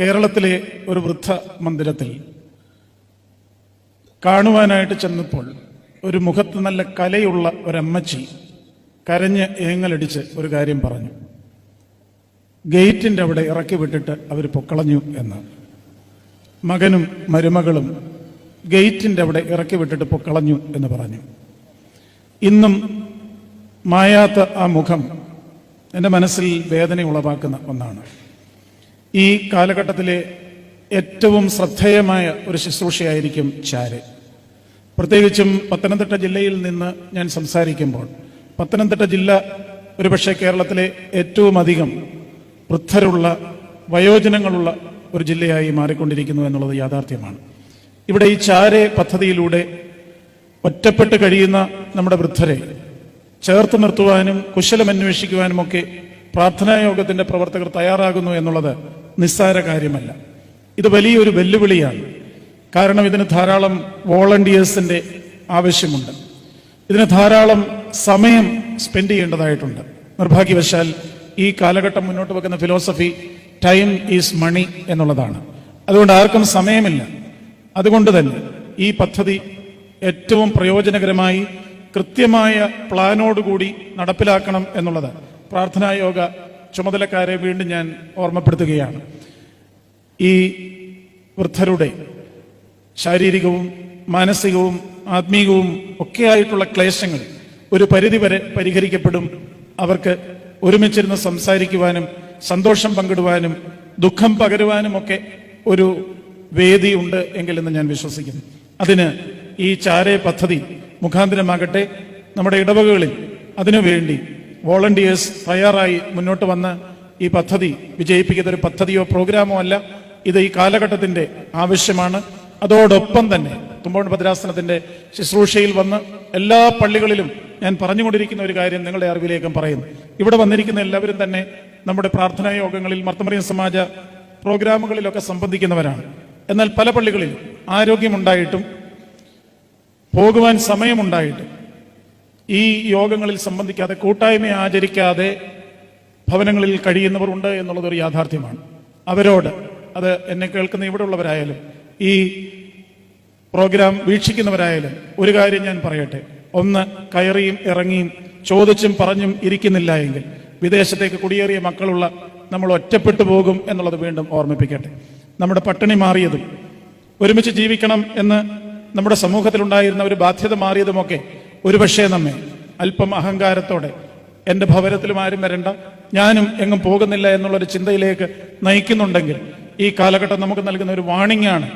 കേരളത്തിലെ ഒരു വൃദ്ധ മന്ദിരത്തിൽ കാണുവാനായിട്ട് ചെന്നപ്പോൾ ഒരു മുഖത്ത് നല്ല കലയുള്ള ഒരമ്മച്ചി കരഞ്ഞ് ഏങ്ങലടിച്ച് ഒരു കാര്യം പറഞ്ഞു. ഗേറ്റിന്റെ അവിടെ ഇറക്കി വിട്ടിട്ട് അവർ പൊക്കളഞ്ഞു എന്ന്. മകനും മരുമകളും ഗേറ്റിന്റെ അവിടെ ഇറക്കി വിട്ടിട്ട് പൊക്കളഞ്ഞു എന്ന് പറഞ്ഞു. ഇന്നും മായാത്ത ആ മുഖം എന്റെ മനസ്സിൽ വേദന ഉളവാക്കുന്ന ഒന്നാണ്. ഈ കാലഘട്ടത്തിലെ ഏറ്റവും ശ്രദ്ധേയമായ ഒരു ശുശ്രൂഷയായിരിക്കും ചാര്. പ്രത്യേകിച്ചും പത്തനംതിട്ട ജില്ലയിൽ നിന്ന് ഞാൻ സംസാരിക്കുമ്പോൾ പത്തനംതിട്ട ജില്ല ഒരുപക്ഷെ കേരളത്തിലെ ഏറ്റവും അധികം വൃദ്ധരുള്ള വയോജനങ്ങളുള്ള ഒരു ജില്ലയായി മാറിക്കൊണ്ടിരിക്കുന്നു എന്നുള്ളത് യാഥാർത്ഥ്യമാണ്. ഇവിടെ ഈ ചാരെ പദ്ധതിയിലൂടെ ഒറ്റപ്പെട്ട് കഴിയുന്ന നമ്മുടെ വൃദ്ധരെ ചേർത്ത് നിർത്തുവാനും കുശലമന്വേഷിക്കുവാനുമൊക്കെ പ്രാർത്ഥനായോഗത്തിന്റെ പ്രവർത്തകർ തയ്യാറാകുന്നു എന്നുള്ളത് നിസ്സാര കാര്യമല്ല. ഇത് വലിയൊരു വെല്ലുവിളിയാണ്. കാരണം ഇതിന് ധാരാളം വോളണ്ടിയേഴ്സിന്റെ ആവശ്യമുണ്ട്. ഇതിന് ധാരാളം സമയം സ്പെൻഡ് ചെയ്യേണ്ടതായിട്ടുണ്ട്. നിർഭാഗ്യവശാൽ ഈ കാലഘട്ടം മുന്നോട്ട് വെക്കുന്ന ഫിലോസഫി ടൈം ഈസ് മണി എന്നുള്ളതാണ്. അതുകൊണ്ട് ആർക്കും സമയമില്ല. അതുകൊണ്ട് തന്നെ ഈ പദ്ധതി ഏറ്റവും പ്രയോജനകരമായി കൃത്യമായ പ്ലാനോടുകൂടി നടപ്പിലാക്കണം എന്നുള്ളത് പ്രാർത്ഥനായോഗ ചുമതലക്കാരെ വീണ്ടും ഞാൻ ഓർമ്മപ്പെടുത്തുകയാണ്. ഈ വൃദ്ധരുടെ ശാരീരികവും മാനസികവും ആത്മീയവും ഒക്കെയായിട്ടുള്ള ക്ലേശങ്ങൾ ഒരു പരിധിവരെ പരിഹരിക്കപ്പെടും. അവർക്ക് ഒരുമിച്ചിരുന്ന് സംസാരിക്കുവാനും സന്തോഷം പങ്കിടുവാനും ദുഃഖം പകരുവാനും ഒക്കെ ഒരു വേദി വേദിയുണ്ട് എങ്കിലെന്ന് ഞാൻ വിശ്വസിക്കുന്നു. അതിന് ഈ ചാരേ പദ്ധതി മുഖാന്തരമാകട്ടെ നമ്മുടെ ഇടവകകളിൽ അതിനുവേണ്ടി വോളണ്ടിയേഴ്സ് തയ്യാറായി മുന്നോട്ട് വന്ന് ഈ പദ്ധതി വിജയിപ്പിക്കുന്ന ഒരു പദ്ധതിയോ പ്രോഗ്രാമോ അല്ല. ഇത് ഈ കാലഘട്ടത്തിന്റെ ആവശ്യമാണ്. അതോടൊപ്പം തന്നെ തുമ്പോൺ ഭദ്രാസനത്തിന്റെ ശുശ്രൂഷയിൽ വന്ന് എല്ലാ പള്ളികളിലും ഞാൻ പറഞ്ഞുകൊണ്ടിരിക്കുന്ന ഒരു കാര്യം നിങ്ങളുടെ അറിവിലേക്കും പറയുന്നു. ഇവിടെ വന്നിരിക്കുന്ന എല്ലാവരും തന്നെ നമ്മുടെ പ്രാർത്ഥനാ യോഗങ്ങളിൽ മർത്തമറിയ സമാജ പ്രോഗ്രാമുകളിലൊക്കെ സംബന്ധിക്കുന്നവരാണ്. എന്നാൽ പല പള്ളികളിലും ആരോഗ്യമുണ്ടായിട്ടും പോകുവാൻ സമയമുണ്ടായിട്ടും ഈ യോഗങ്ങളിൽ സംബന്ധിക്കാതെ കൂട്ടായ്മ ആചരിക്കാതെ ഭവനങ്ങളിൽ കഴിയുന്നവർ ഉണ്ട് എന്നുള്ളത് ഒരു യാഥാർത്ഥ്യമാണ്. അവരോട് അത് എന്നെ കേൾക്കുന്ന ഇവിടെ ഉള്ളവരായാലും ഈ പ്രോഗ്രാം വീക്ഷിക്കുന്നവരായാലും ഒരു കാര്യം ഞാൻ പറയട്ടെ. ഒന്ന് കയറിയും ഇറങ്ങിയും ചോദിച്ചും പറഞ്ഞും ഇരിക്കുന്നില്ല എങ്കിൽ വിദേശത്തേക്ക് കുടിയേറിയ മക്കളുള്ള നമ്മൾ ഒറ്റപ്പെട്ടു പോകും എന്നുള്ളത് വീണ്ടും ഓർമ്മിപ്പിക്കട്ടെ. നമ്മുടെ പട്ടിണി മാറിയതും ഒരുമിച്ച് ജീവിക്കണം എന്ന് നമ്മുടെ സമൂഹത്തിലുണ്ടായിരുന്ന ഒരു ബാധ്യത മാറിയതുമൊക്കെ ഒരുപക്ഷേ നമ്മെ അല്പം അഹങ്കാരത്തോടെ എന്റെ ഭവനത്തിലും ആരും വരണ്ട ഞാനും എങ്ങും പോകുന്നില്ല എന്നുള്ളൊരു ചിന്തയിലേക്ക് നയിക്കുന്നുണ്ടെങ്കിൽ ഈ കാലഘട്ടം നമുക്ക് നൽകുന്ന ഒരു വാണിംഗ് ആണ്.